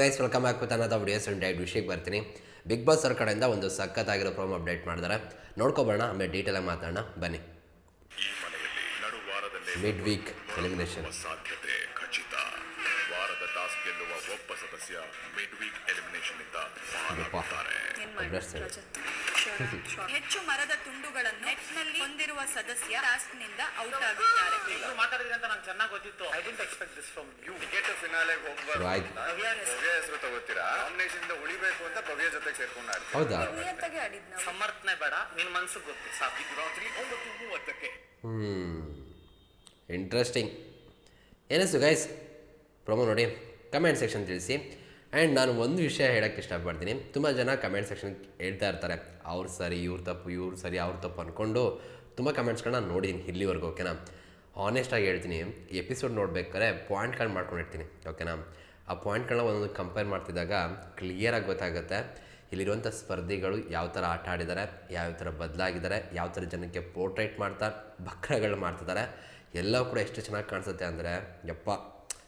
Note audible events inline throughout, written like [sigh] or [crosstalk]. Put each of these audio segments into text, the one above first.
Guys welcome back with ಅನ್ನೋದು videos and diet ವಿಷಯಕ್ಕೆ ಬರ್ತೀನಿ. ಬಿಗ್ ಬಾಸ್ ಅವ್ರ ಕಡೆಯಿಂದ ಒಂದು ಸಖತ್ತಾಗಿರೋ ಪ್ರೋಮ್ ಅಪ್ಡೇಟ್ ಮಾಡಿದ್ದಾರೆ. ನೋಡ್ಕೊಬೋಣ, ಆಮೇಲೆ ಡೀಟೇಲಾಗಿ ಮಾತಾಡೋಣ. ಬನ್ನಿ. ಮಿಡ್ ವೀಕ್ ಎಲಿಮಿನೇಷನ್ ಸಾಧ್ಯತೆ ಖಚಿತ ವಾರದ ಟಾಸ್ಕ್ ಗೆಲ್ಲುವ ಒಬ್ಬ ಸದಸ್ಯ ಮಿಡ್ ವೀಕ್ ಎಲಿಮಿನೇಷನ್ [laughs] ಹೆಚ್ಚು ಮರದ ತುಂಡುಗಳನ್ನು ನೆಟ್ನಲ್ಲಿ ಹೊಂದಿರುವ ಸದಸ್ಯ ಟಾಸ್ಕ್ನಿಂದ ಔಟ್ ಆಗುತ್ತಾರೆ [laughs] ಇವ್ರು ಮಾತಾಡಿದ್ರೆ ಅಂತ ನಂಗೆ ಚೆನ್ನಾಗಿ ಗೊತ್ತಿತ್ತು. I didn't expect this from you ticket ಫಿನಾಲೆಗೆ ಹೋಗ್ಬಾರ್ದು. ಆಯ್ತು. ಭವ್ಯ ಹೆಸರು. ತಗೋತೀರಾ? ನಾಮಿನೇಷನ್ ಇಂದ ಉಳಿಬೇಕು ಅಂತ ಭವ್ಯ ಜೊತೆ ಸೇರ್ಕೊಂಡು ಹೌದಾ? ನಿಯತ್ತಾಗಿ ಆಡಿದ್ ನಾವು. ಸಮರ್ಥನೆ ಬೇಡ. ನಿನ್ ಮನ್ಸಿಗೆ ಗೊತ್ತು. ಸಾಕು ರಾತ್ರಿ ಒಂಬತ್ತು ಮೂವತ್ತಕ್ಕೆ. ಹ್ಞೂ ಇಂಟ್ರೆಸ್ಟಿಂಗ್ ಏನಿಸ್ತು ಗೈಸ್ ಪ್ರೊಮೋ ನೋಡಿ. ಕಮೆಂಟ್ ಸೆಕ್ಷನ್ ತಿಳಿಸಿ. ಆ್ಯಂಡ್ ನಾನು ಒಂದು ವಿಷಯ ಹೇಳೋಕ್ಕೆ ಇಷ್ಟಪಡ್ತೀನಿ. ತುಂಬ ಜನ ಕಮೆಂಟ್ ಸೆಕ್ಷನ್ ಹೇಳ್ತಾ ಇರ್ತಾರೆ, ಅವ್ರು ಸರಿ, ಇವ್ರು ತಪ್ಪು, ಇವ್ರು ಸರಿ, ಅವ್ರು ತಪ್ಪು ಅಂದ್ಕೊಂಡು ತುಂಬ ಕಮೆಂಟ್ಸ್ಗಳನ್ನ ನೋಡಿದ್ದೀನಿ ಇಲ್ಲಿವರೆಗೂ ಓಕೆನಾ ಆನೆಸ್ಟಾಗಿ ಹೇಳ್ತೀನಿ ಎಪಿಸೋಡ್ ನೋಡ್ಬೇಕಾದ್ರೆ ಪಾಯಿಂಟ್ಗಳನ್ನ ಮಾಡ್ಕೊಂಡಿರ್ತೀನಿ ಓಕೆನಾ ಆ ಪಾಯಿಂಟ್ಗಳನ್ನ ಒಂದೊಂದು ಕಂಪೇರ್ ಮಾಡ್ತಿದ್ದಾಗ ಕ್ಲಿಯರಾಗಿ ಗೊತ್ತಾಗುತ್ತೆ, ಇಲ್ಲಿರುವಂಥ ಸ್ಪರ್ಧಿಗಳು ಯಾವ ಥರ ಆಟ ಆಡಿದ್ದಾರೆ, ಯಾವ ಥರ ಬದಲಾಗಿದ್ದಾರೆ, ಯಾವ ಥರ ಜನಕ್ಕೆ ಪೋರ್ಟ್ರೇಟ್ ಮಾಡ್ತಾ ಬಕ್ರಗಳು ಮಾಡ್ತಿದ್ದಾರೆ, ಎಲ್ಲವೂ ಕೂಡ ಎಷ್ಟು ಚೆನ್ನಾಗಿ ಕಾಣಿಸುತ್ತೆ ಅಂದರೆ, ಯಪ್ಪ!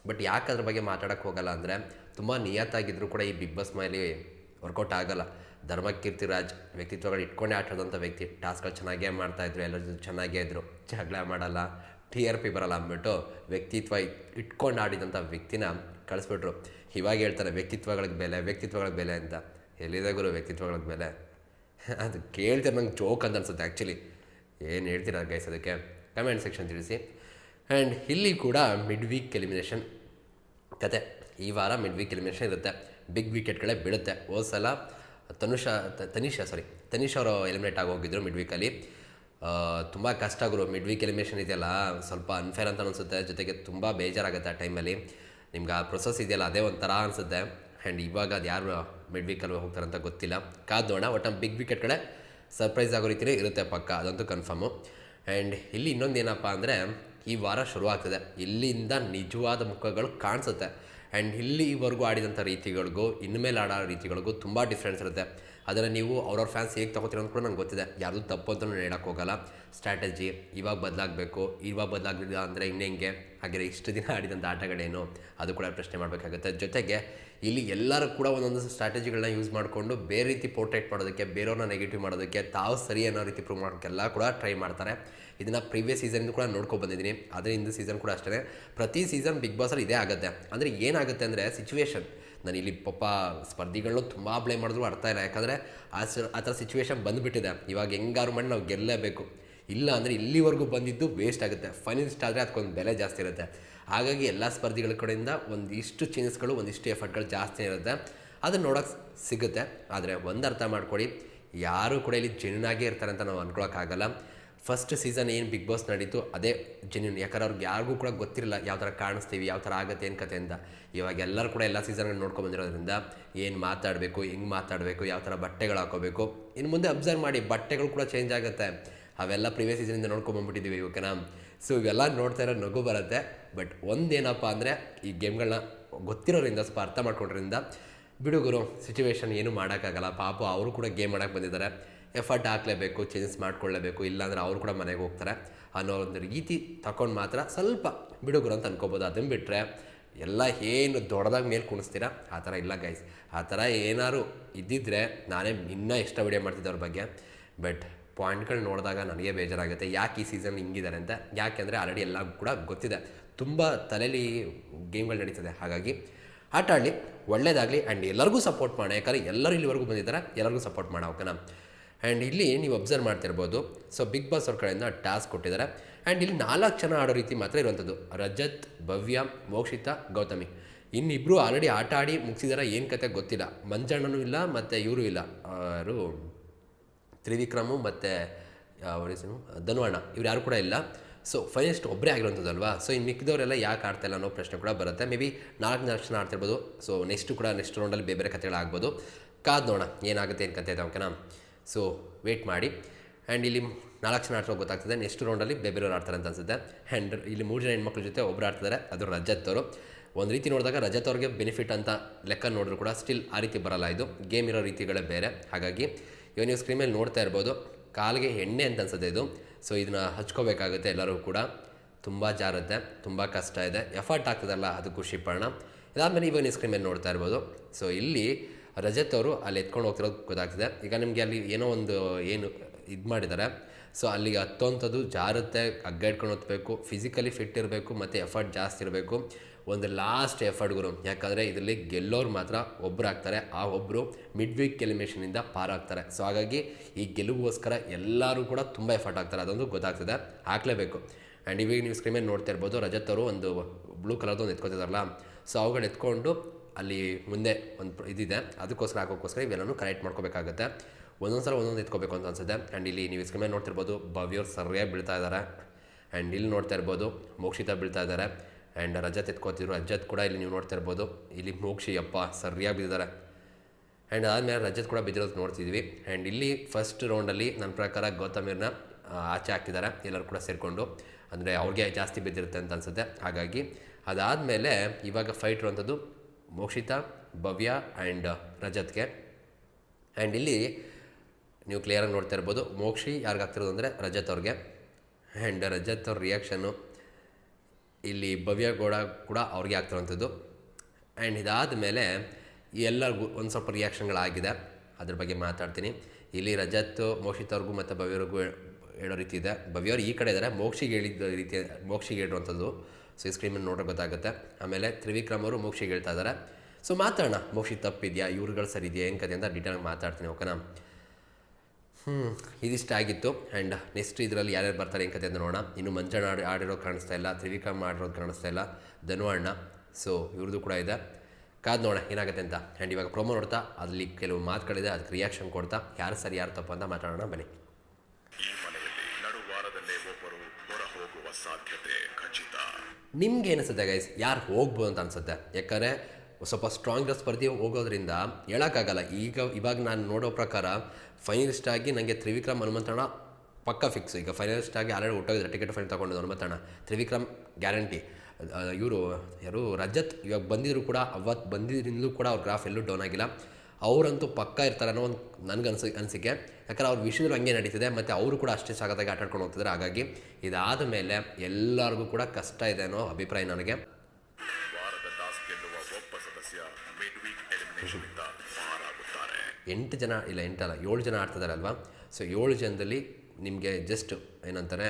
ಬಟ್ ಯಾಕೆ ಅದ್ರ ಬಗ್ಗೆ ಮಾತಾಡೋಕ್ಕೆ ಹೋಗಲ್ಲ ಅಂದರೆ ತುಂಬ ನಿಯತ್ತಾಗಿದ್ದರೂ ಕೂಡ ಈ ಬಿಗ್ ಬಾಸ್ ಮೇಲೆ ವರ್ಕೌಟ್ ಆಗಲ್ಲ. ಧರ್ಮಕೀರ್ತಿ ಕೀರ್ತಿರಾಜ್ ವ್ಯಕ್ತಿತ್ವಗಳು ಇಟ್ಕೊಂಡೇ ಆಟಾಡೋಂಥ ವ್ಯಕ್ತಿ, ಟಾಸ್ಕ್ಗಳು ಚೆನ್ನಾಗೇ ಮಾಡ್ತಾಯಿದ್ರು ಎಲ್ಲರ ಜೊತೆ ಚೆನ್ನಾಗೇ ಇದ್ದರು ಜಗಳ ಮಾಡಲ್ಲ, ಟಿ ಆರ್ ಪಿ ಬರಲ್ಲ ಅಂದ್ಬಿಟ್ಟು ವ್ಯಕ್ತಿತ್ವ ಇಟ್- ಇಟ್ಕೊಂಡು ಆಡಿದಂಥ ವ್ಯಕ್ತಿನ ಕಳಿಸ್ಬಿಟ್ರು. ಇವಾಗ ಹೇಳ್ತಾರೆ, ವ್ಯಕ್ತಿತ್ವಗಳಿಗೆ ಬೆಲೆ ವ್ಯಕ್ತಿತ್ವಗಳಿಗೆ ಬೆಲೆ ಅಂತ. ಎಲ್ಲಿದೆ ಗುರು ವ್ಯಕ್ತಿತ್ವಗಳಿಗೆ ಬೆಲೆ? ಅದು ಕೇಳ್ತಾರೆ ನಂಗೆ ಜೋಕ್ ಅಂತ ಅನ್ಸುತ್ತೆ ಆ್ಯಕ್ಚುಲಿ ಏನು ಹೇಳ್ತೀರ ಗೈಸ್ ಅದಕ್ಕೆ? ಕಮೆಂಟ್ ಸೆಕ್ಷನ್ ತಿಳಿಸಿ. ಆ್ಯಂಡ್ ಇಲ್ಲಿ ಕೂಡ ಮಿಡ್ ವೀಕ್ ಎಲಿಮಿನೇಷನ್ ಕತೆ. ಈ ವಾರ ಮಿಡ್ ವೀಕ್ ಎಲಿಮಿನೇಷನ್ ಇರುತ್ತೆ. ಬಿಗ್ ವಿಕೆಟ್ಗಳೇ ಬೀಳುತ್ತೆ. ಹೋದ ಸಲ ತನುಷ ತನಿಷಾ ಸಾರಿ ತನಿಷ್ ಅವರು ಎಲಿಮಿನೇಟ್ ಆಗಿ ಹೋಗಿದ್ರು ಮಿಡ್ ವೀಕಲ್ಲಿ ತುಂಬ ಕಷ್ಟ ಗುರು ಮಿಡ್ ವೀಕ್ ಎಲಿಮಿನೇಷನ್ ಇದೆಯಲ್ಲ, ಸ್ವಲ್ಪ ಅನ್ಫೇರ್ ಅಂತ ಅನಿಸುತ್ತೆ. ಜೊತೆಗೆ ತುಂಬ ಬೇಜಾರಾಗುತ್ತೆ ಆ ಟೈಮಲ್ಲಿ ನಿಮ್ಗೆ ಆ ಪ್ರೊಸೆಸ್ ಇದೆಯಲ್ಲ, ಅದೇ ಒಂಥರ ಅನಿಸುತ್ತೆ. ಆ್ಯಂಡ್ ಇವಾಗ ಅದು ಯಾರು ಮಿಡ್ ವೀಕಲ್ಲಿ ಹೋಗ್ತಾರೆ ಅಂತ ಗೊತ್ತಿಲ್ಲ. ಕಾದ್ ನೋಡೋಣ ಒಟ್ಟು ಬಿಗ್ ವಿಕೆಟ್ ಕಡೆ ಸರ್ಪ್ರೈಸ್ ಆಗೋ ರೀತಿಯೇ ಇರುತ್ತೆ ಪಕ್ಕ, ಅದಂತೂ ಕನ್ಫರ್ಮು ಆ್ಯಂಡ್ ಇಲ್ಲಿ ಇನ್ನೊಂದು ಏನಪ್ಪ ಅಂದರೆ, ಈ ವಾರ ಶುರು ಆಗ್ತದೆ ಇಲ್ಲಿಂದ ನಿಜವಾದ ಮುಖಗಳು ಕಾಣಿಸುತ್ತೆ. ಆ್ಯಂಡ್ ಇಲ್ಲಿವರೆಗೂ ಆಡಿದಂಥ ರೀತಿಗಳಿಗೂ ಇನ್ಮೇಲೆ ಆಡೋ ರೀತಿಗಳಿಗೂ ತುಂಬ ಡಿಫ್ರೆನ್ಸ್ ಇರುತ್ತೆ. ಅದನ್ನು ನೀವು ಅವ್ರವ್ರ ಫ್ಯಾನ್ಸ್ ಹೇಗೆ ತಗೋತೀರ ಅಂತ ಕೂಡ ನಂಗೆ ಗೊತ್ತಿದೆ. ಯಾರ್ದು ತಪ್ಪು ಅಂತ ಹೇಳೋಕ್ಕೆ ಹೋಗಲ್ಲ. ಸ್ಟ್ರಾಟಜಿ ಇವಾಗ ಬದಲಾಗಬೇಕು, ಇವಾಗ ಬದಲಾಗಲಿಲ್ಲ ಅಂದರೆ ಇನ್ನೆಂಗೆ ಹಾಗೆ? ಇಷ್ಟು ದಿನ ಆಡಿದಂಥ ಆಟಗಳೇನು? ಅದು ಕೂಡ ಪ್ರಶ್ನೆ ಮಾಡಬೇಕಾಗುತ್ತೆ. ಜೊತೆಗೆ ಇಲ್ಲಿ ಎಲ್ಲರೂ ಕೂಡ ಒಂದೊಂದು ಸ್ಟ್ರಾಟಜಿಗಳನ್ನ ಯೂಸ್ ಮಾಡಿಕೊಂಡು ಬೇರೆ ರೀತಿ ಪೋರ್ಟ್ರೇಟ್ ಮಾಡೋದಕ್ಕೆ, ಬೇರೆಯವ್ರನ್ನ ನೆಗೆಟಿವ್ ಮಾಡೋದಕ್ಕೆ ತಾವು ಸರಿ ಅನ್ನೋ ರೀತಿ ಪ್ರೂವ್ ಮಾಡೋಕ್ಕೆಲ್ಲ ಕೂಡ ಟ್ರೈ ಮಾಡ್ತಾರೆ. ಇದನ್ನು ಪ್ರೀವಿಯಸ್ ಸೀಸನ್ ಕೂಡ ನೋಡ್ಕೊ ಬಂದಿದ್ದೀನಿ. ಆದರೆ ಇಂದು ಸೀಸನ್ ಕೂಡ ಅಷ್ಟೇ ಪ್ರತಿ ಸೀಸನ್ ಬಿಗ್ ಬಾಸಲ್ಲಿ ಇದೇ ಆಗುತ್ತೆ. ಅಂದರೆ ಏನಾಗುತ್ತೆ ಅಂದರೆ ಸಿಚುವೇಶನ್ ನಾನು ಇಲ್ಲಿ ಪಾಪ ಸ್ಪರ್ಧಿಗಳನ್ನೂ ತುಂಬ ಬ್ಲೇಮ್ ಮಾಡಿದ್ರು ಅರ್ಥ ಇಲ್ಲ. ಯಾಕಂದರೆ ಆ ಆ ಥರ ಸಿಚುವೇಶನ್ ಬಂದುಬಿಟ್ಟಿದೆ. ಇವಾಗ ಹೆಂಗಾರು ಮಾಡಿ ನಾವು ಗೆಲ್ಲಲೇಬೇಕು ಇಲ್ಲ ಅಂದರೆ ಇಲ್ಲಿವರೆಗೂ ಬಂದಿದ್ದು ವೇಸ್ಟ್ ಆಗುತ್ತೆ. ಫೈನಲಿಸ್ಟ್ ಆದರೆ ಅದಕ್ಕೊಂದು ಬೆಲೆ ಜಾಸ್ತಿ ಇರುತ್ತೆ. ಹಾಗಾಗಿ ಎಲ್ಲ ಸ್ಪರ್ಧಿಗಳ ಕಡೆಯಿಂದ ಒಂದಿಷ್ಟು ಚೇಂಜಸ್ಗಳು ಒಂದಿಷ್ಟು ಎಫರ್ಟ್ಗಳು ಜಾಸ್ತಿ ಇರುತ್ತೆ. ಅದನ್ನು ನೋಡೋಕೆ ಸಿಗುತ್ತೆ. ಆದರೆ ಒಂದು ಅರ್ಥ ಮಾಡ್ಕೊಳ್ಳಿ ಯಾರೂ ಕೂಡ ಇಲ್ಲಿ ಜೆನ್ಯೂನ್ ಇರ್ತಾರೆ ಅಂತ ನಾವು ಅನ್ಕೊಳೋಕ್ಕಾಗಲ್ಲ. ಫಸ್ಟ್ ಸೀಸನ್ ಏನು ಬಿಗ್ ಬಾಸ್ ನಡೀತು, ಅದೇ ಜೆನ್ಯೂನ್ ಯಾಕಂದ್ರೆ ಅವ್ರಿಗೆ ಯಾರಿಗೂ ಕೂಡ ಗೊತ್ತಿರಲ್ಲ ಯಾವ ಥರ ಕಾಣಿಸ್ತೀವಿ, ಯಾವ ಥರ ಆಗುತ್ತೆ ಏನು ಕತೆ ಅಂತ. ಇವಾಗ ಎಲ್ಲರೂ ಕೂಡ ಎಲ್ಲ ಸೀಸನ್ಗಳು ನೋಡ್ಕೊಂಡು ಬಂದಿರೋದ್ರಿಂದ ಏನು ಮಾತಾಡಬೇಕು, ಹೆಂಗೆ ಮಾತಾಡಬೇಕು, ಯಾವ ಥರ ಬಟ್ಟೆಗಳು ಹಾಕೋಬೇಕು. ಇನ್ನು ಮುಂದೆ ಅಬ್ಸರ್ವ್ ಮಾಡಿ, ಬಟ್ಟೆಗಳು ಕೂಡ ಚೇಂಜ್ ಆಗುತ್ತೆ. ಅವೆಲ್ಲ ಪ್ರೀವಿಯಸ್ ಸೀಸನಿಂದ ನೋಡ್ಕೊಂಬಂದ್ಬಿಟ್ಟಿದ್ದೀವಿ ಓಕೆನಾ ಸೊ ಇವೆಲ್ಲ ನೋಡ್ತಾ ಇರೋ ನಗು ಬರುತ್ತೆ. ಬಟ್ ಒಂದೇನಪ್ಪ ಅಂದರೆ, ಈ ಗೇಮ್ಗಳನ್ನ ಗೊತ್ತಿರೋದ್ರಿಂದ ಸ್ವಲ್ಪ ಅರ್ಥ ಮಾಡ್ಕೊಂಡ್ರಿಂದ ಬಿಡುಗರು ಸಿಚುವೇಶನ್ ಏನು ಮಾಡೋಕ್ಕಾಗಲ್ಲ. ಪಾಪ ಅವರು ಕೂಡ ಗೇಮ್ ಮಾಡೋಕ್ಕೆ ಬಂದಿದ್ದಾರೆ. ಎಫರ್ಟ್ ಹಾಕಲೇಬೇಕು ಚೇಂಜಸ್ ಮಾಡ್ಕೊಳ್ಳೇಬೇಕು. ಇಲ್ಲಾಂದರೆ ಅವರು ಕೂಡ ಮನೆಗೆ ಹೋಗ್ತಾರೆ. ಅನ್ನೋ ಒಂದು ರೀತಿ ತಗೊಂಡು ಮಾತ್ರ ಸ್ವಲ್ಪ ಬಿಡುಗರು ಅಂತ ಅನ್ಕೋಬೋದು. ಅದನ್ನು ಬಿಟ್ಟರೆ ಎಲ್ಲ ಏನು ದೊಡ್ಡದಾಗಿ ಮೇಲೆ ಕುಣಿಸ್ತೀರಾ? ಆ ಥರ ಇಲ್ಲ ಗೈಸ್ ಆ ಥರ ಏನಾದ್ರು ಇದ್ದಿದ್ರೆ ನಾನೇ ಇನ್ನೂ ಇಷ್ಟ ವಿಡಿಯೋ ಮಾಡ್ತಿದ್ದೆ ಅವ್ರ ಬಗ್ಗೆ. ಬಟ್ ಪಾಯಿಂಟ್ಗಳು ನೋಡಿದಾಗ ನನಗೆ ಬೇಜಾರಾಗುತ್ತೆ. ಯಾಕೆ ಈ ಸೀಸನ್ ಹಿಂಗಿದ್ದಾರೆ ಅಂತ? ಯಾಕೆಂದರೆ ಆಲ್ರೆಡಿ ಎಲ್ಲ ಕೂಡ ಗೊತ್ತಿದೆ. ತುಂಬ ತಲೆಯಲ್ಲಿ ಗೇಮ್ಗಳು ನಡೀತದೆ. ಹಾಗಾಗಿ ಆಟ ಆಡಲಿ, ಒಳ್ಳೇದಾಗಲಿ ಆ್ಯಂಡ್ ಎಲ್ಲರಿಗೂ ಸಪೋರ್ಟ್ ಮಾಡಿ. ಯಾಕಂದರೆ ಎಲ್ಲರೂ ಇಲ್ಲಿವರೆಗೂ ಬಂದಿದ್ದಾರೆ. ಎಲ್ಲರಿಗೂ ಸಪೋರ್ಟ್ ಮಾಡೋ, ಓಕೆನಾ? ಆ್ಯಂಡ್ ಇಲ್ಲಿ ನೀವು ಅಬ್ಸರ್ವ್ ಮಾಡ್ತಿರ್ಬೋದು. ಸೊ ಬಿಗ್ ಬಾಸ್ ಅವ್ರ ಕಡೆಯಿಂದ ಟಾಸ್ಕ್ ಕೊಟ್ಟಿದ್ದಾರೆ. ಆ್ಯಂಡ್ ಇಲ್ಲಿ ನಾಲ್ಕು ಜನ ಆಡೋ ರೀತಿ ಮಾತ್ರ ಇರುವಂಥದ್ದು. ರಜತ್, ಭವ್ಯ, ಮೋಕ್ಷಿತ, ಗೌತಮಿ. ಇನ್ನಿಬ್ಬರು ಆಲ್ರೆಡಿ ಆಟ ಆಡಿ ಮುಗಿಸಿದಾರೆ ಏನು ಕತೆ ಗೊತ್ತಿಲ್ಲ. ಮಂಜಣ್ಣನೂ ಇಲ್ಲ, ಮತ್ತು ಇವರು ಇಲ್ಲ. ಯಾರು ತ್ರಿವಿಕ್ರಮು ಮತ್ತು ಅವರೇನು ಹೆಸರು ಧನುವಣ್ಣ. ಇವ್ರು ಯಾರು ಕೂಡ ಇಲ್ಲ. ಸೊ ಫೈನಲಿಸ್ಟ್ ಒಬ್ಬರೇ ಆಗಿರೋಂಥದ್ದಲ್ವಾ ಸೊ ಇನ್ನು ಮಿಕ್ಕಿದವರೆಲ್ಲ ಯಾಕೆ ಆಡ್ತಾಯಿಲ್ಲ ಅನ್ನೋ ಪ್ರಶ್ನೆ ಕೂಡ ಬರುತ್ತೆ. ಮೇ ಬಿ ನಾಲ್ಕು ನಾಲ್ಕು ಜನ ಆಡ್ತಿರ್ಬೋದು. ಸೊ ನೆಕ್ಸ್ಟು ಕೂಡ ನೆಕ್ಸ್ಟ್ ರೌಂಡಲ್ಲಿ ಬೇರೆ ಬೇರೆ ಕಥೆಗಳಾಗ್ಬೋದು ಕಾದು ನೋಡೋಣ. ಏನಾಗುತ್ತೆ, ಏನು ಕತೆ ಇದೆ ಓಕೆನಾ? ಸೊ ವೇಟ್ ಮಾಡಿ. ಆ್ಯಂಡ್ ಇಲ್ಲಿ ನಾಲ್ಕು ಜನ ಆಡ್ತಾರೆ ಗೊತ್ತಾಗ್ತದೆ. ನೆಕ್ಸ್ಟ್ ರೌಂಡಲ್ಲಿ ಬೇರೆ ಬೇರೆಯವ್ರು ಆಡ್ತಾರೆ ಅಂತ ಅನ್ಸುತ್ತೆ. ಆ್ಯಂಡ್ ಇಲ್ಲಿ ಮೂರು ಜನ ಹೆಣ್ಮಕ್ಳ ಜೊತೆ ಒಬ್ಬರು ಆಡ್ತಿದ್ದಾರೆ ಅದು ರಜತ್ ಅವರು. ಒಂದು ರೀತಿ ನೋಡಿದಾಗ ರಜತ್ ಅವ್ರಿಗೆ ಬೆನಿಫಿಟ್ ಅಂತ ಲೆಕ್ಕ ನೋಡಿದ್ರು ಕೂಡ ಸ್ಟಿಲ್ ಆ ರೀತಿ ಬರಲ್ಲ ಇದು. ಗೇಮ್ ಇರೋ ರೀತಿಗಳೇ ಬೇರೆ. ಹಾಗಾಗಿ ಇವಾಗ ನೀವು ಸ್ಕ್ರೀನ್ ಮೇಲೆ ನೋಡ್ತಾ ಇರ್ಬೋದು. ಕಾಲಿಗೆ ಎಣ್ಣೆ ಅಂತ ಅನ್ಸುತ್ತೆ ಇದು. ಸೊ ಇದನ್ನ ಹಚ್ಕೋಬೇಕಾಗುತ್ತೆ ಎಲ್ಲರೂ ಕೂಡ. ತುಂಬ ಜಾರುತ್ತೆ, ತುಂಬ ಕಷ್ಟ ಇದೆ. ಎಫರ್ಟ್ ಆಗ್ತದಲ್ಲ, ಅದು ಖುಷಿ ಪಡೋಣ ಇದಾದಮೇಲೆ ಇವಾಗ ನೀವು ಸ್ಕ್ರೀನ್ ಮೇಲೆ ನೋಡ್ತಾ ಇರ್ಬೋದು. ಸೊ ಇಲ್ಲಿ ರಜತ್ ಅವರು ಅಲ್ಲಿ ಎತ್ಕೊಂಡು ಹೋಗ್ತಿರೋದು ಗೊತ್ತಾಗ್ತಿದೆ. ಈಗ ನಿಮಗೆ ಅಲ್ಲಿ ಏನೋ ಒಂದು ಏನು ಇದು ಮಾಡಿದ್ದಾರೆ. ಸೊ ಅಲ್ಲಿಗೆ ಹತ್ತೋಂಥದ್ದು ಜಾರುತ್ತೆ ಹಗ್ಗ ಇಟ್ಕೊಂಡು ಹೋಗ್ಬೇಕು ಫಿಸಿಕಲಿ ಫಿಟ್ ಇರಬೇಕು, ಮತ್ತು ಎಫರ್ಟ್ ಜಾಸ್ತಿ ಇರಬೇಕು. ಒಂದು ಲಾಸ್ಟ್ ಎಫರ್ಟ್ ಗುರು. ಯಾಕಂದರೆ ಇದರಲ್ಲಿ ಗೆಲ್ಲೋರು ಮಾತ್ರ ಒಬ್ಬರು ಆಗ್ತಾರೆ ಆ ಒಬ್ಬರು ಮಿಡ್ ವೀಕ್ ಎಲಿಮಿನೇಷನಿಂದ ಪಾರಾಗ್ತಾರೆ. ಸೊ ಹಾಗಾಗಿ ಈ ಗೆಲುವುಗೋಸ್ಕರ ಎಲ್ಲರೂ ಕೂಡ ತುಂಬ ಎಫರ್ಟ್ ಆಗ್ತಾರೆ. ಅದೊಂದು ಗೊತ್ತಾಗ್ತದೆ. ಹಾಕಲೇಬೇಕು. ಆ್ಯಂಡ್ ಇವಾಗ ನೀವು ಸ್ಕ್ರೀನ್ ಮೇಲೆ ನೋಡ್ತಾ ಇರ್ಬೋದು, ರಜತ್ ಅವರು ಒಂದು ಬ್ಲೂ ಕಲರ್ದು ಒಂದು ಎತ್ಕೊತಿದಾರಲ್ಲ. ಸೊ ಅವುಗಳು ಎತ್ಕೊಂಡು ಅಲ್ಲಿ ಮುಂದೆ ಒಂದು ಇದಿದೆ. ಅದಕ್ಕೋಸ್ಕರ ಹಾಕೋಕ್ಕೋಸ್ಕರ ಇವೆಲ್ಲನೂ ಕರೆಕ್ಟ್ ಮಾಡ್ಕೋಬೇಕಾಗುತ್ತೆ. ಒಂದೊಂದು ಸಲ ಒಂದೊಂದು ಎತ್ಕೋಬೇಕು ಅಂತ ಅನ್ಸುತ್ತೆ. ಆ್ಯಂಡ್ ಇಲ್ಲಿ ನೀವು ಸ್ಕ್ರೀನ್ ಮೇಲೆ ನೋಡ್ತಿರ್ಬೋದು ಭವ್ಯವ್ರು ಸರಿಯಾಗಿ ಬೀಳ್ತಾ ಇದ್ದಾರೆ ಆ್ಯಂಡ್ ಇಲ್ಲಿ ನೋಡ್ತಾ ಇರ್ಬೋದು, ಮೋಕ್ಷಿತ ಬೀಳ್ತಾ ಇದ್ದಾರೆ ಆ್ಯಂಡ್ ರಜತ್ ಎತ್ಕೋತಿದ್ರು ರಜತ್ ಕೂಡ ಇಲ್ಲಿ ನೀವು ನೋಡ್ತಾ ಇರ್ಬೋದು. ಇಲ್ಲಿ ಮೋಕ್ಷಿ ಅಪ್ಪ ಸರಿಯಾಗಿ ಬಿದ್ದಿದ್ದಾರೆ. ಆ್ಯಂಡ್ ಆದಮೇಲೆ ರಜತ್ ಕೂಡ ಬಿದ್ದಿರೋದು ನೋಡ್ತಿದ್ವಿ. ಆ್ಯಂಡ್ ಇಲ್ಲಿ ಫಸ್ಟ್ ರೌಂಡಲ್ಲಿ ನನ್ನ ಪ್ರಕಾರ ಗೌತಮೀರ್ನ ಆಚೆ ಹಾಕ್ತಿದ್ದಾರೆ. ಎಲ್ಲರೂ ಕೂಡ ಸೇರಿಕೊಂಡು. ಅಂದರೆ ಅವ್ರಿಗೆ ಜಾಸ್ತಿ ಬಿದ್ದಿರುತ್ತೆ ಅಂತ ಅನ್ಸುತ್ತೆ. ಹಾಗಾಗಿ ಅದಾದಮೇಲೆ ಇವಾಗ ಫೈಟ್ ಇರುವಂಥದ್ದು ಮೋಕ್ಷಿತಾ, ಭವ್ಯ ಆ್ಯಂಡ್ ರಜತ್ಗೆ ಆ್ಯಂಡ್ ಇಲ್ಲಿ ನೀವು ಕ್ಲಿಯರಾಗಿ ನೋಡ್ತಾ ಇರ್ಬೋದು. ಮೋಕ್ಷಿ ಯಾರಿಗಾಗ್ತಿರೋದು ಅಂದರೆ ರಜತ್ ಅವ್ರಿಗೆ. ಆ್ಯಂಡ್ ರಜತ್ ಅವ್ರ ರಿಯಾಕ್ಷನ್ನು ಇಲ್ಲಿ ಭವ್ಯ ಗೌಡ ಕೂಡ ಅವ್ರಿಗೆ ಆಗ್ತಿರೋಂಥದ್ದು. ಆ್ಯಂಡ್ ಇದಾದ ಮೇಲೆ ಎಲ್ಲರಿಗೂ ಒಂದು ಸ್ವಲ್ಪ ರಿಯಾಕ್ಷನ್ಗಳಾಗಿದೆ ಅದ್ರ ಬಗ್ಗೆ ಮಾತಾಡ್ತೀನಿ. ಇಲ್ಲಿ ರಜತ್, ಮೋಕ್ಷಿತ್ ಅವ್ರಿಗೂ ಮತ್ತು ಭವ್ಯವ್ರಿಗೂ ಹೇಳೋ ರೀತಿ ಇದೆ. ಭವ್ಯವ್ರು ಈ ಕಡೆ ಇದ್ದಾರೆ ಮೋಕ್ಷಿಗೆ ಹೇಳಿದ ರೀತಿ, ಮೋಕ್ಷಿಗೆ ಹೇಳುವಂಥದ್ದು ಸೊ ಈ ಸ್ಕ್ರೀನ್ ಮೇಲೆ ನೋಡೋಕೆ ಗೊತ್ತಾಗುತ್ತೆ. ಆಮೇಲೆ ತ್ರಿವಿಕ್ರಮ್ ಅವರು ಮೋಕ್ಷಿಗೆ ಹೇಳ್ತಾ ಇದ್ದಾರೆ ಸೊ ಮಾತಾಡೋಣ. ಮೋಕ್ಷಿ ತಪ್ಪಿದೆಯಾ? ಇವ್ರುಗಳು ಸರಿ ಇದೆಯಾ? ಹೆಂಗೆ ಕತೆ ಅಂತ ಡೀಟೇಲಾಗಿ ಮಾತಾಡ್ತೀನಿ ಓಕೆನಾ ಹ್ಞೂ ಇದಿಷ್ಟ ಆಗಿತ್ತು. ಆ್ಯಂಡ್ ನೆಕ್ಸ್ಟ್ ಇದರಲ್ಲಿ ಯಾರ್ಯಾರು ಬರ್ತಾರೆ ಏನು ಕತೆ ಅಂತ ನೋಡೋಣ. ಇನ್ನು ಮಂಜಣ್ಣ ಆಡಿ ಆಡಿರೋದು ಕಾಣಿಸ್ತಾ ಇಲ್ಲ. ತ್ರಿವಿಕ್ರಮ್ ಆಡಿರೋದು ಕಾಣಿಸ್ತಾ ಇಲ್ಲ. ಧನು ಅಣ್ಣ ಸೊ ಇವ್ರದ್ದು ಕೂಡ ಇದೆ. ಕಾದು ನೋಡೋಣ, ಏನಾಗುತ್ತೆ ಅಂತ. ಆ್ಯಂಡ್ ಇವಾಗ ಪ್ರೊಮೋ ನೋಡ್ತಾ, ಅಲ್ಲಿ ಕೆಲವು ಮಾತುಗಳಿದೆ, ಅದಕ್ಕೆ ರಿಯಾಕ್ಷನ್ ಕೊಡ್ತಾ. ಯಾರು ಸರಿ, ಯಾರು ತಪ್ಪು ಅಂತ ಮಾತಾಡೋಣ, ಬನ್ನಿ. ನಿಮ್ಗೆ ಏನಿಸುತ್ತೆ ಗೈಸ್ ಯಾರು ಹೋಗ್ಬೋದು ಅಂತ ಅನ್ಸುತ್ತೆ? ಯಾಕಂದರೆ ಸ್ವಲ್ಪ ಸ್ಟ್ರಾಂಗ್ ಸ್ಪರ್ಧಿ ಹೋಗೋದ್ರಿಂದ ಹೇಳೋಕ್ಕಾಗಲ್ಲ. ಈಗ, ಇವಾಗ ನಾನು ನೋಡೋ ಪ್ರಕಾರ ಫೈನಲಿಸ್ಟ್ ಆಗಿ ನನಗೆ ತ್ರಿವಿಕ್ರಮ್, ಹನುಮಂತಣ್ಣ ಪಕ್ಕ ಫಿಕ್ಸ್ ಈಗ ಫೈನಲಿಸ್ಟ್ ಆಗಿ ಆಲ್ರೆಡಿ ಹುಟ್ಟೋಗಿದ್ರೆ ಟಿಕೆಟ್ ಫೈನ್ ತೊಗೊಂಡು ಹನುಮಂತಣ್ಣ. ತ್ರಿವಿಕ್ರಮ್ ಗ್ಯಾರಂಟಿ ಇವರು ಯಾರು? ರಜತ್. ಇವಾಗ ಬಂದಿದ್ರು ಕೂಡ ಅವತ್ತು ಬಂದಿದ್ರಿಂದಲೂ ಕೂಡ ಅವ್ರ ಗ್ರಾಫ್ ಎಲ್ಲೂ ಡೌನ್ ಆಗಿಲ್ಲ. ಅವರಂತೂ ಪಕ್ಕ ಇರ್ತಾರೆ ಅನ್ನೋ ಒಂದು ನನಗೆ ಅನ್ಸಿ, ಅನಿಸಿಕೆ. ಯಾಕಂದ್ರೆ ಅವ್ರ ವಿಷಯದ್ರು ಹಂಗೆ ನಡೀತಿದೆ. ಮತ್ತು ಅವರು ಕೂಡ ಅಷ್ಟೇ ಸಾಗದಾಗಿ ಆಟಾಡ್ಕೊಂಡು ಹೋಗ್ತಿದ್ದಾರೆ ಹಾಗಾಗಿ ಇದಾದ ಮೇಲೆ ಎಲ್ಲರಿಗೂ ಕೂಡ ಕಷ್ಟ ಇದೆ ಅನ್ನೋ ಅಭಿಪ್ರಾಯ ನನಗೆ. ಪಾರಾಗುತ್ತಾರೆ ಎಂಟು ಜನ ಇಲ್ಲ ಎಂಟಲ್ಲ ಏಳು ಜನ ಆಡ್ತಿದ್ದಾರೆ ಅಲ್ವಾ ಸೊ ಏಳು ಜನದಲ್ಲಿ ನಿಮಗೆ ಜಸ್ಟ್ ಏನಂತಾರೆ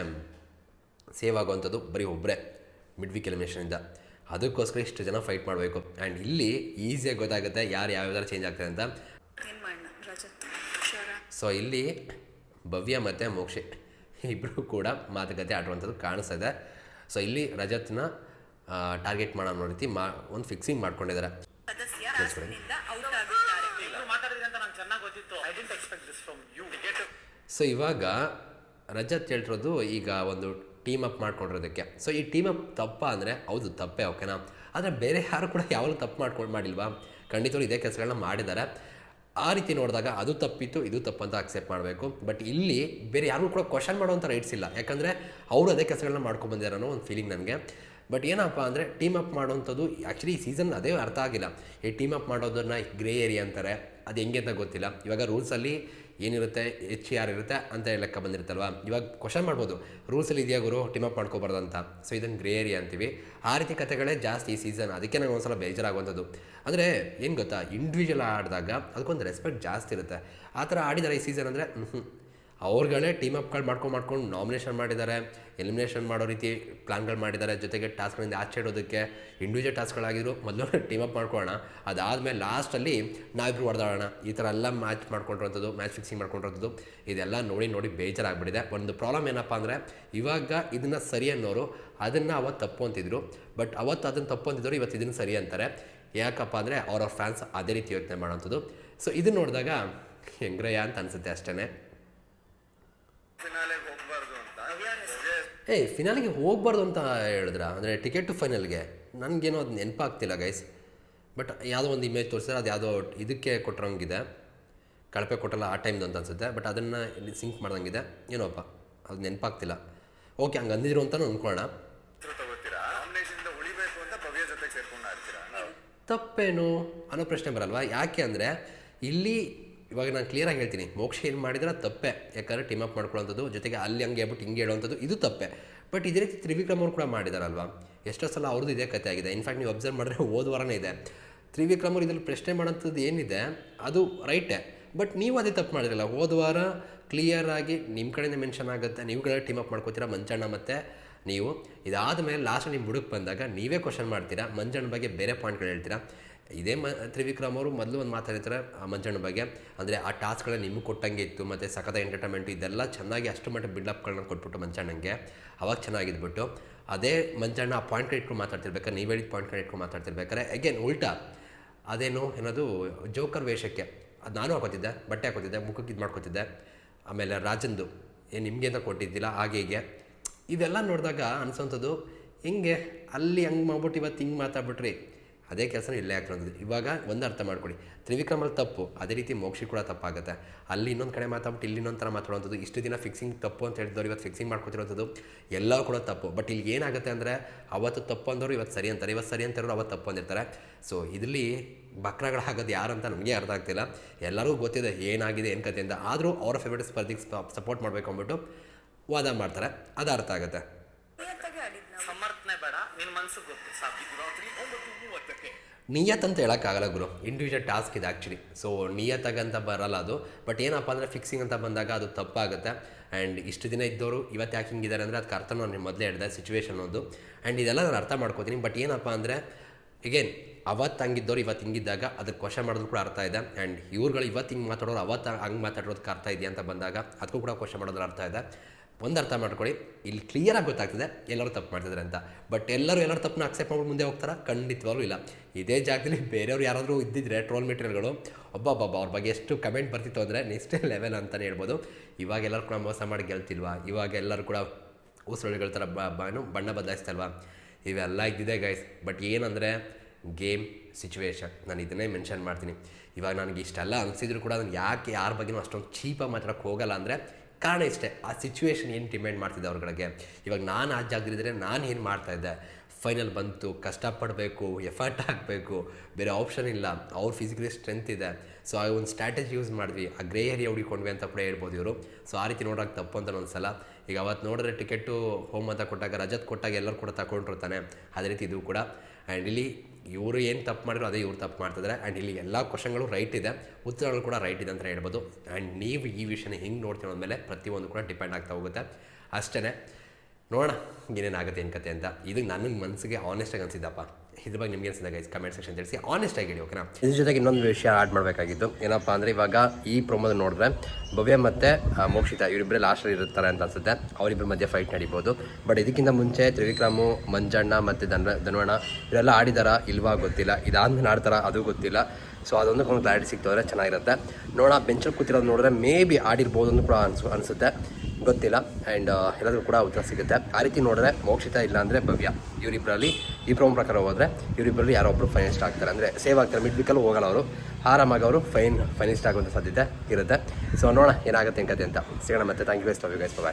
ಸೇವ್ ಆಗುವಂಥದ್ದು ಬರೀ ಒಬ್ಬರೇ ಮಿಡ್ ವೀಕ್ ಎಲಿಮಿನೇಷನಿಂದ ಅದಕ್ಕೋಸ್ಕರ ಇಷ್ಟು ಜನ ಫೈಟ್ ಮಾಡಬೇಕು. ಆ್ಯಂಡ್ ಇಲ್ಲಿ ಈಸಿಯಾಗಿ ಗೊತ್ತಾಗುತ್ತೆ ಯಾರು ಯಾವ ಥರ ಚೇಂಜ್ ಆಗ್ತಾರೆ ಅಂತ. ಸೊ ಇಲ್ಲಿ ಭವ್ಯ ಮತ್ತು ಮೋಕ್ಷಿ ಇಬ್ಬರು ಕೂಡ ಮಾತುಕತೆ ಆಡುವಂಥದ್ದು ಕಾಣಿಸ್ತಾ ಇದೆ. ಸೊ ಇಲ್ಲಿ ರಜತ್ನ ಟಾರ್ಗೆಟ್ ಮಾಡೋ ರೀತಿ ಮಾ ಒಂದು ಫಿಕ್ಸಿಂಗ್ ಮಾಡ್ಕೊಂಡಿದ್ದಾರೆ. ಸೊ ಇವಾಗ ರಜತ್ ಹೇಳ್ತಿರೋದು ಈಗ ಒಂದು ಟೀಮ್ ಅಪ್ ಮಾಡ್ಕೊಂಡಿರೋದಕ್ಕೆ. ಸೊ ಈ ಟೀಮ್ ಅಪ್ ತಪ್ಪ ಅಂದರೆ ಹೌದು, ತಪ್ಪೇ ಓಕೆನಾ ಆದರೆ ಬೇರೆ ಯಾರು ಕೂಡ ಯಾವಾಗಲೂ ತಪ್ಪು ಮಾಡ್ಕೊಂಡು ಮಾಡಿಲ್ವಾ? ಖಂಡಿತವಾಗ್ಲೂ ಇದೇ ಕೆಲಸಗಳನ್ನ ಮಾಡಿದ್ದಾರೆ. ಆ ರೀತಿ ನೋಡಿದಾಗ ಅದು ತಪ್ಪಿತ್ತು, ಇದು ತಪ್ಪು ಅಂತ ಅಕ್ಸೆಪ್ಟ್ ಮಾಡಬೇಕು. ಬಟ್ ಇಲ್ಲಿ ಬೇರೆ ಯಾರು ಕೂಡ ಕ್ವಶನ್ ಮಾಡುವಂಥ ರೈಟ್ಸ್ ಇಲ್ಲ. ಯಾಕಂದರೆ ಅವರು ಅದೇ ಕೆಲಸಗಳನ್ನ ಮಾಡ್ಕೊಂಡು ಅನ್ನೋ ಒಂದು ಫೀಲಿಂಗ್ ನನಗೆ. ಬಟ್ ಏನಪ್ಪ ಅಂದರೆ ಟೀಮ್ ಅಪ್ ಮಾಡೋವಂಥದ್ದು ಆ್ಯಕ್ಚುಲಿ ಈ ಸೀಸನ್ ಅದೇ ಅರ್ಥ ಆಗಿಲ್ಲ. ಈ ಟೀಮ್ ಅಪ್ ಮಾಡೋದನ್ನ ಗ್ರೇ ಏರಿಯಾ ಅಂತಾರೆ. ಅದು ಹೆಂಗೆ ಅಂತ ಗೊತ್ತಿಲ್ಲ. ಇವಾಗ ರೂಲ್ಸಲ್ಲಿ ಏನಿರುತ್ತೆ? ಎಚ್ ಆರ್ ಇರುತ್ತೆ ಅಂತ ಲೆಕ್ಕ ಬಂದಿರುತ್ತಲ್ವ? ಇವಾಗ ಕ್ವಶನ್ ಮಾಡ್ಬೋದು. ರೂಲ್ಸಲ್ಲಿ ಇದೆಯಾ ಗುರು? ಟೀಮ್ ಅಪ್ ಮಾಡ್ಕೋಬಾರ್ದು ಅಂತ. ಸೊ ಇದನ್ನು ಗ್ರೇ ಏರಿಯಾ ಅಂತೀವಿ. ಆ ರೀತಿ ಕಥೆಗಳೇ ಜಾಸ್ತಿ ಈ ಸೀಸನ್ ಅದಕ್ಕೆ ನಂಗೆ ಒಂದ್ಸಲ ಬೇಜಾರಾಗುವಂಥದ್ದು. ಅಂದರೆ ಏನು ಗೊತ್ತಾ? ಇಂಡಿವಿಜುವಲ್ ಆಡಿದಾಗ ಅದಕ್ಕೊಂದು ರೆಸ್ಪೆಕ್ಟ್ ಜಾಸ್ತಿ ಇರುತ್ತೆ. ಆ ಥರ ಆಡಿದ್ದಾರೆ ಈ ಸೀಸನ್ ಅಂದರೆ ಅವ್ರುಗಳೇ ಟೀಮ್ ಅಪ್ಗಳು ಮಾಡ್ಕೊಂಡು ಮಾಡ್ಕೊಂಡು ನಾಮಿನೇಷನ್ ಮಾಡಿದ್ದಾರೆ. ಎಲಿಮಿನೇಷನ್ ಮಾಡೋ ರೀತಿ ಪ್ಲಾನ್ಗಳು ಮಾಡಿದ್ದಾರೆ. ಜೊತೆಗೆ ಟಾಸ್ಕ್ಗಳಿಂದ ಆಚೆ ಇಡೋದಕ್ಕೆ ಇಂಡಿವಿಜುವಲ್ ಟಾಸ್ಕ್ಗಳಾಗಿದ್ರು ಮೊದಲು ಟೀಮ್ ಅಪ್ ಮಾಡ್ಕೊಳ್ಳೋಣ. ಅದಾದಮೇಲೆ ಲಾಸ್ಟಲ್ಲಿ ನಾವಿಬ್ರು ಹೊಡೆದಾಡೋಣ. ಈ ಥರ ಎಲ್ಲ ಮ್ಯಾಚ್ ಮಾಡ್ಕೊಂಡಿರೋಂಥದ್ದು ಮ್ಯಾಚ್ ಫಿಕ್ಸಿಂಗ್ ಮಾಡ್ಕೊಂಡಿರೋಂಥದ್ದು, ಇದೆಲ್ಲ ನೋಡಿ ನೋಡಿ ಬೇಜಾರಾಗ್ಬಿಟ್ಟಿದೆ. ಒಂದು ಪ್ರಾಬ್ಲಮ್ ಏನಪ್ಪ ಅಂದರೆ, ಇವಾಗ ಇದನ್ನು ಸರಿ ಅನ್ನೋರು ಅದನ್ನು ಅವತ್ತು ತಪ್ಪು ಅಂತಿದ್ರು. ಬಟ್ ಅವತ್ತು ಅದನ್ನು ತಪ್ಪು ಅಂತಿದ್ರು ಇವತ್ತು ಇದನ್ನು ಸರಿ ಅಂತಾರೆ. ಯಾಕಪ್ಪ ಅಂದರೆ ಅವ್ರವ್ರ ಫ್ಯಾನ್ಸ್ ಅದೇ ರೀತಿ ಯೋಚನೆ ಮಾಡೋಂಥದ್ದು. ಸೊ ಇದನ್ನು ನೋಡಿದಾಗ ಹೆಂಗ್ರಯ್ಯ ಅಂತ ಅನಿಸುತ್ತೆ ಅಷ್ಟೇ ಏಯ್ ಫಿನಾಲಿಗೆ ಹೋಗ್ಬಾರ್ದು ಅಂತ ಹೇಳಿದ್ರ? ಅಂದರೆ ಟಿಕೆಟ್ ಟು ಫೈನಲ್ಗೆ ನನಗೇನೋ ಅದು ನೆನಪಾಗ್ತಿಲ್ಲ ಗೈಸ್ ಬಟ್ ಯಾವುದೋ ಒಂದು ಇಮೇಜ್ ತೋರಿಸಿದ್ರೆ ಅದು ಯಾವುದೋ ಇದಕ್ಕೆ ಕೊಟ್ಟಿರೋಂಗಿದೆ ಕಳಪೆ ಕೊಟ್ಟಲ್ಲ ಆ ಟೈಮ್ದು ಅಂತ ಅನ್ಸುತ್ತೆ. ಬಟ್ ಅದನ್ನು ಇಲ್ಲಿ ಸಿಂಕ್ ಮಾಡ್ದಂಗಿದೆ. ಏನೋಪ್ಪ ಅದು ನೆನಪಾಗ್ತಿಲ್ಲ. ಓಕೆ ಹಂಗೆ ಅಂದಿದ್ರು ಅಂತ ಅಂದ್ಕೊಳ್ಳೋಣ ತಪ್ಪೇನು? ಅನ್ನೋ ಪ್ರಶ್ನೆ ಬರಲ್ವಾ? ಯಾಕೆ ಅಂದರೆ ಇಲ್ಲಿ ಇವಾಗ ನಾನು ಕ್ಲಿಯರಾಗಿ ಹೇಳ್ತೀನಿ. ಮೋಕ್ಷ ಏನು ಮಾಡಿದ್ರೆ ತಪ್ಪೆ. ಯಾಕಂದರೆ ಟೀಮ್ ಅಪ್ ಮಾಡ್ಕೊಳ್ಳೋಂಥದ್ದು ಜೊತೆಗೆ ಅಲ್ಲಿ ಹಂಗೆ ಹೇಳ್ಬಿಟ್ಟು ಹಿಂಗೆ ಹೇಳುವಂಥದ್ದು ಇದು ತಪ್ಪೆ. ಬಟ್ ಇದೇ ರೀತಿ ತ್ರಿವಿಕ್ರಮ್ ಅವ್ರು ಕೂಡ ಮಾಡಿದಾರಲ್ವಾ? ಎಷ್ಟೋ ಸಲ ಅವ್ರದ್ದು ಇದೇ ಕಥೆ ಆಗಿದೆ. ಇನ್ಫ್ಯಾಕ್ಟ್ ನೀವು ಅಬ್ಸರ್ವ್ ಮಾಡಿದ್ರೆ [laughs] ಹೋದ ವಾರನೇ ಇದೆ. ತ್ರಿವಿಕ್ರಮ್ ಅವ್ರು ಇದರಲ್ಲಿ ಪ್ರಶ್ನೆ ಮಾಡೋಂಥದ್ದು ಏನಿದೆ, ಅದು ರೈಟೇ ಬಟ್ ನೀವು ಅದೇ ತಪ್ಪು ಮಾಡಿರಲ್ಲ ಹೋದ ವಾರ ಕ್ಲಿಯರಾಗಿ ನಿಮ್ಮ ಕಡೆಯಿಂದ ಮೆನ್ಷನ್ ಆಗುತ್ತೆ. ನೀವು ಕಡೆ ಟೀಮ್ ಅಪ್ ಮಾಡ್ಕೋತೀರಾ ಮಂಜಣ್ಣ ಮತ್ತು ನೀವು. ಇದಾದ ಮೇಲೆ ಲಾಸ್ಟ್ ನಿಮ್ಮ ಬುಡಕ್ಕೆ ಬಂದಾಗ ನೀವೇ ಕ್ವಶನ್ ಮಾಡ್ತೀರಾ? ಮಂಜಣ್ಣ ಬಗ್ಗೆ ಬೇರೆ ಪಾಯಿಂಟ್ಗಳು ಹೇಳ್ತೀರಾ? ಇದೇ ಮ, ತ್ರಿವಿಕ್ರಮ್ ಅವರು ಮೊದಲು ಒಂದು ಮಾತಾಡಿರ್ತಾರೆ ಆ ಮಂಜಣ್ಣ ಬಗ್ಗೆ. ಅಂದರೆ ಆ ಟಾಸ್ಕ್ಗಳನ್ನ ನಿಮಗೆ ಕೊಟ್ಟಂಗೆ ಇತ್ತು, ಮತ್ತು ಸಖತ ಎಂಟರ್ಟೈನ್ಮೆಂಟ್ ಇದೆಲ್ಲ ಚೆನ್ನಾಗಿ ಅಷ್ಟು ಮಟ್ಟ ಬಿಲ್ಡಪ್ಗಳನ್ನ ಕೊಟ್ಬಿಟ್ಟು ಮಂಜಣ್ಣಂಗೆ. ಅವಾಗ ಚೆನ್ನಾಗಿದ್ಬಿಟ್ಟು. ಅದೇ ಮಂಜಣ್ಣ ಆ ಪಾಯಿಂಟ್ ಇಟ್ಕೊಂಡು ಮಾತಾಡ್ತಿರ್ಬೇಕಾರೆ ನೀವು ಹೇಳಿದ ಪಾಯಿಂಟ್ಗಳು ಇಟ್ಕೊಂಡು ಮಾತಾಡ್ತಿರ್ಬೇಕಾರೆ ಅಗೇನ್ ಉಲ್ಟಾ ಅದೇನು ಏನದು ಜೋಕರ್ ವೇಷಕ್ಕೆ. ಅದು ನಾನು ಹಾಕೋತಿದ್ದೆ, ಬಟ್ಟೆ ಹಾಕೋತಿದ್ದೆ, ಮುಖಕ್ಕೆ ಇದು ಮಾಡ್ಕೋತಿದ್ದೆ. ಆಮೇಲೆ ರಾಜಂದು ಏನು ನಿಮಗೆ ಅಂತ ಕೊಟ್ಟಿದ್ದಿಲ್ಲ, ಹಾಗೆ ಹೀಗೆ. ಇವೆಲ್ಲ ನೋಡಿದಾಗ ಅನ್ಸೋಂಥದ್ದು, ಹಿಂಗೆ ಅಲ್ಲಿ ಹಂಗೆ ಮಾಡ್ಬಿಟ್ಟು ಇವತ್ತು ಹಿಂಗೆ ಮಾತಾಡ್ಬಿಟ್ರಿ. ಅದೇ ಕೆಲಸ ಇಲ್ಲೇ ಆಗ್ತದೆ. ಇವಾಗ ಒಂದು ಅರ್ಥ ಮಾಡ್ಕೊಳ್ಳಿ ತ್ರಿವಿಕ್ರಮಲ್ಲಿ ತಪ್ಪು, ಅದೇ ರೀತಿ ಮೋಕ್ಷಿ ಕೂಡ ತಪ್ಪಾಗುತ್ತೆ. ಅಲ್ಲಿ ಇನ್ನೊಂದು ಕಡೆ ಮಾತಾಡ್ಬಿಟ್ಟು ಇಲ್ಲಿ ಇನ್ನೊಂದು ಥರ ಮಾತಾಡುವಂಥದ್ದು, ಇಷ್ಟು ದಿನ ಫಿಕ್ಸಿಂಗ್ ತಪ್ಪು ಅಂತ ಹೇಳಿದವರು ಇವತ್ತು ಫಿಕ್ಸಿಂಗ್ ಮಾಡ್ಕೊತಿರೋಂಥದ್ದು ಎಲ್ಲ ಕೂಡ ತಪ್ಪು. ಬಟ್ ಇಲ್ಲಿ ಏನಾಗುತ್ತೆ ಅಂದರೆ, ಅವತ್ತು ತಪ್ಪು ಅಂದವರು ಇವತ್ತು ಸರಿ ಅಂತಾರೆ. ಇವತ್ತು ಸರಿ ಅಂತಾರೋ ಅವತ್ತು ತಪ್ಪು ಅಂದಿರ್ತಾರೆ. ಸೊ ಇದರಲ್ಲಿ ಬಕ್ರಗಳಾಗೋದು ಯಾರಂತ ನಮಗೆ ಅರ್ಥ ಆಗ್ತಿಲ್ಲ. ಎಲ್ಲರಿಗೂ ಗೊತ್ತಿದೆ ಏನಾಗಿದೆ ಏನು ಕಥೆಯಿಂದ ಆದರೂ ಅವರ ಫೇವ್ರೇಟ್ ಸ್ಪರ್ಧಿಗೆ ಸಪೋರ್ಟ್ ಮಾಡಬೇಕು ಅಂದ್ಬಿಟ್ಟು ವಾದ ಮಾಡ್ತಾರೆ. ಅದು ಅರ್ಥ ಆಗುತ್ತೆ. ಸಮರ್ಥನೆ ಬೇಡ ಗೊತ್ತು ಸಾಕು. ರಾತ್ರಿ ಒಂಬತ್ತು ಮೂವತ್ತಕ್ಕೆ. ನಿಯತ್ ಅಂತ ಹೇಳೋಕ್ಕಾಗಲ್ಲ ಗುರು. ಇಂಡಿವಿಜುವಲ್ ಟಾಸ್ಕ್ ಇದೆ ಆ್ಯಕ್ಚುಲಿ ಸೊ ನಿಯತ್ತಾಗಂತ ಬರಲ್ಲ ಅದು. ಬಟ್ ಏನಪ್ಪ ಅಂದರೆ ಫಿಕ್ಸಿಂಗ್ ಅಂತ ಬಂದಾಗ ಅದು ತಪ್ಪಾಗುತ್ತೆ. ಆ್ಯಂಡ್ ಇಷ್ಟು ದಿನ ಇದ್ದವರು ಇವತ್ತು ಯಾಕೆ ಹಿಂಗಿದ್ದಾರೆ ಅಂದರೆ ಅದಕ್ಕೆ ಅರ್ಥ ನಾನು ಮೊದಲೇ ಹೇಳಿದೆ ಸಿಚುವೇಶನ್ ಒಂದು. ಆ್ಯಂಡ್ ಇದೆಲ್ಲ ನಾನು ಅರ್ಥ ಮಾಡ್ಕೋತೀನಿ. ಬಟ್ ಏನಪ್ಪ ಅಂದರೆ ಅಗೇನ್ ಅವತ್ತು ಹಂಗಿದ್ದವ್ರು ಇವತ್ತು ಹಿಂಗಿದ್ದಾಗ ಅದಕ್ಕೆ ಕ್ವಶನ್ ಮಾಡೋದು ಕೂಡ ಅರ್ಥ ಇದೆ. ಆ್ಯಂಡ್ ಇವ್ರುಗಳು ಇವತ್ತು ಹಿಂಗೆ ಮಾತಾಡೋರು ಅವತ್ತು ಹಂಗೆ ಮಾತಾಡೋದಕ್ಕೆ ಅರ್ಥ ಇದೆಯಾ ಅಂತ ಬಂದಾಗ ಅದಕ್ಕೂ ಕೂಡ ಕ್ವಶನ್ ಮಾಡೋದ್ರ ಅರ್ಥ ಇದೆ. ಒಂದು ಅರ್ಥ ಮಾಡ್ಕೊಳ್ಳಿ. ಇಲ್ಲಿ ಕ್ಲಿಯರಾಗಿ ಗೊತ್ತಾಗ್ತದೆ ಎಲ್ಲರೂ ತಪ್ಪು ಮಾಡ್ತಿದ್ದಾರೆ ಅಂತ. ಬಟ್ ಎಲ್ಲರೂ ಎಲ್ಲರೂ ತಪ್ಪನ್ನ ಅಕ್ಸೆಪ್ಟ್ ಮಾಡ್ಬಿಟ್ಟು ಮುಂದೆ ಹೋಗ್ತಾರಾ? ಖಂಡಿತವಾಗ್ಲೂ ಇಲ್ಲ. ಇದೇ ಜಾಗದಲ್ಲಿ ಬೇರೆಯವ್ರು ಯಾರಾದರೂ ಇದ್ದಿದ್ರೆ ಟ್ರೋಲ್ ಮೆಟೀರಿಯಲ್ಗಳು ಒಬ್ಬೊಬ್ಬ ಅವ್ರ ಬಗ್ಗೆ ಎಷ್ಟು ಕಮೆಂಟ್ ಬರ್ತಿತ್ತು ಅಂದರೆ ನೆಕ್ಸ್ಟ್ ಲೆವೆಲ್ ಅಂತಲೇ ಹೇಳ್ಬೋದು. ಇವಾಗ ಎಲ್ಲರೂ ಕೂಡ ಮೋಸ ಮಾಡಿ ಗೆಲ್ತಿಲ್ವಾ? ಇವಾಗ ಎಲ್ಲರೂ ಕೂಡ ಊಸರೊಳಗಳ ಥರ ಬಾನು ಬಣ್ಣ ಬದಲಾಯಿಸ್ತಲ್ವಾ? ಇವೆಲ್ಲ ಇದ್ದಿದೆ ಗೈಸ್ ಬಟ್ ಏನಂದರೆ ಗೇಮ್ ಸಿಚುವೇಶನ್ ನಾನು ಇದನ್ನೇ ಮೆನ್ಷನ್ ಮಾಡ್ತೀನಿ. ಇವಾಗ ನನಗೆ ಇಷ್ಟೆಲ್ಲ ಅನಿಸಿದ್ರು ಕೂಡ ನಾನು ಯಾಕೆ ಯಾರ ಬಗ್ಗೆ ಅಷ್ಟೊಂದು ಚೀಪಾಗಿ ಮಾತಾಡೋಕ್ಕೆ ಹೋಗಲ್ಲ ಅಂದರೆ ಕಾರಣ ಇಷ್ಟೇ, ಆ ಸಿಚುವೇಶನ್ ಏನು ಡಿಮ್ಯಾಂಡ್ ಮಾಡ್ತಿದ್ದೆ ಅವ್ರಗಳಿಗೆ? ಇವಾಗ ನಾನು ಆ ಜಾಗದಿದ್ದರೆ ನಾನು ಏನು ಮಾಡ್ತಾಯಿದ್ದೆ ಫೈನಲ್ ಬಂತು, ಕಷ್ಟಪಡಬೇಕು ಎಫರ್ಟ್ ಹಾಕಬೇಕು ಬೇರೆ ಆಪ್ಷನ್ ಇಲ್ಲ, ಅವ್ರ ಫಿಸಿಕಲಿ ಸ್ಟ್ರೆಂತ್ ಇದೆ. ಸೊ ಆ ಒಂದು ಸ್ಟ್ರಾಟಜಿ ಯೂಸ್ ಮಾಡಿದ್ವಿ. ಆ ಗ್ರೇ ಏರಿಯಾ ಹುಡುಕೊಂಡ್ವಿ ಅಂತ ಕೂಡ ಹೇಳ್ಬೋದು ಇವರು. ಸೊ ಆ ರೀತಿ ನೋಡೋಕೆ ತಪ್ಪು ಅಂತ ಒಂದ್ಸಲ ಈಗ ಅವತ್ತು ನೋಡಿದ್ರೆ ಟಿಕೆಟು ಹೋಮ್ ಅಂತ ಕೊಟ್ಟಾಗ ರಜತ್ ಕೊಟ್ಟಾಗ ಎಲ್ಲರೂ ಕೂಡ ತಗೊಂಡಿರ್ತಾನೆ. ಅದೇ ರೀತಿ ಇದು ಕೂಡ. ಆ್ಯಂಡ್ ಇಲ್ಲಿ ಇವರು ಏನು ತಪ್ಪು ಮಾಡಿದ್ರು ಅದೇ ಇವ್ರು ತಪ್ಪು ಮಾಡ್ತಿದ್ದಾರೆ ಆ್ಯಂಡ್ ಇಲ್ಲಿ ಎಲ್ಲ ಕ್ವಶನ್ಗಳು ರೈಟ್ ಇದೆ. ಉತ್ತರಗಳು ಕೂಡ ರೈಟ್ ಇದೆ ಅಂತ ಹೇಳ್ಬೋದು. ಆ್ಯಂಡ್ ನೀವು ಈ ವಿಷಯನ ಹೆಂಗೆ ನೋಡ್ತೀವಿ ಅಂದಮೇಲೆ ಪ್ರತಿಯೊಂದು ಕೂಡ ಡಿಪೆಂಡ್ ಆಗ್ತಾ ಹೋಗುತ್ತೆ. ಅಷ್ಟೇ ನೋಡೋಣ ಏನೇನಾಗುತ್ತೆ ಏನು ಕತೆ ಅಂತ. ಇದು ನನ್ನ ಮನಸ್ಸಿಗೆ ಆನೆಸ್ಟಾಗಿ ಅನಿಸಿದ್ದಪ್ಪ. ಇದ್ರ ಬಗ್ಗೆ ನಿಮ್ಗೆ ಗೈಸ್ ಕಮೆಂಟ್ ಸೆಕ್ಷನ್ ತಿಳಿಸಿ. ಆನೆಸ್ಟಾಗಿ ಹೇಳಿ ಓಕೆನಾ ಇದ್ರ ಜೊತೆಗೆ ಇನ್ನೊಂದು ವಿಷಯ ಆಡ್ ಮಾಡಬೇಕಾಗಿತ್ತು. ಏನಪ್ಪ ಅಂದರೆ ಇವಾಗ ಈ ಪ್ರೊಮೋದ ನೋಡಿದ್ರೆ ಭವ್ಯ ಮತ್ತು ಮೋಕ್ಷಿತ ಇವರಿಬ್ಬರೇ ಲಾಸ್ಟಲ್ಲಿ ಇರ್ತಾರೆ ಅಂತ ಅನ್ಸುತ್ತೆ. ಅವರಿಬ್ಬರ ಮಧ್ಯೆ ಫೈಟ್ ನಡಿಬೋದು. ಬಟ್ ಇದಕ್ಕಿಂತ ಮುಂಚೆ ತ್ರಿವಿಕ್ರಮು, ಮಂಜಣ್ಣ ಮತ್ತು ಧನ ಧನ್ವಣ ಇವರೆಲ್ಲ ಆಡಿದಾರ ಇಲ್ವಾ ಗೊತ್ತಿಲ್ಲ. ಇದಾದ್ಮೇಲೆ ಆಡ್ತಾರ ಅದು ಗೊತ್ತಿಲ್ಲ. ಸೊ ಅದೊಂದು ಒಂದು ಕ್ಲಾರಿಟಿ ಸಿಗ್ತವ್ರೆ ಚೆನ್ನಾಗಿರುತ್ತೆ. ನೋಡೋಣ ಬೆಂಚಲ್ಲಿ ಕೂತಿರೋದು ನೋಡಿದ್ರೆ ಮೇ ಬಿ ಆಡಿರ್ಬೋದು ಅಂತ ಕೂಡ ಅನ್ಸು, ಅನಿಸುತ್ತೆ. ಗೊತ್ತಿಲ್ಲ. ಆ್ಯಂಡ್ ಎಲ್ಲದರೂ ಕೂಡ ಉತ್ತರ ಸಿಗುತ್ತೆ. ಆ ರೀತಿ ನೋಡಿದ್ರೆ ಮೋಕ್ಷಿತ ಇಲ್ಲ ಅಂದರೆ ಭವ್ಯ. ಇವರಿಬ್ಬರಲ್ಲಿ ಈ ಪ್ರೋಮ್ ಪ್ರಕಾರ ಹೋದರೆ ಇವರಿಬ್ಬರಲ್ಲಿ ಯಾರೋ ಒಬ್ಬರು ಫೈನಲಿಸ್ಟ್ ಆಗ್ತಾರೆ. ಅಂದರೆ ಸೇವ್ ಆಗ್ತಾರೆ. ಮಿಡ್ ವೀಕಲ್ಲಿ ಹೋಗಲ್ಲ ಅವರು. ಆರಾಮಾಗಿ ಅವರು ಫೈನ್ ಫೈನಲಿಸ್ಟ್ ಆಗುವಂಥ ಸಾಧ್ಯತೆ ಇರುತ್ತೆ. ಸೊ ನೋಡೋಣ ಏನಾಗುತ್ತೆ ಕತೆ ಅಂತ. ಸಿಗೋಣ ಮತ್ತೆ. Thank you guys love you guys bye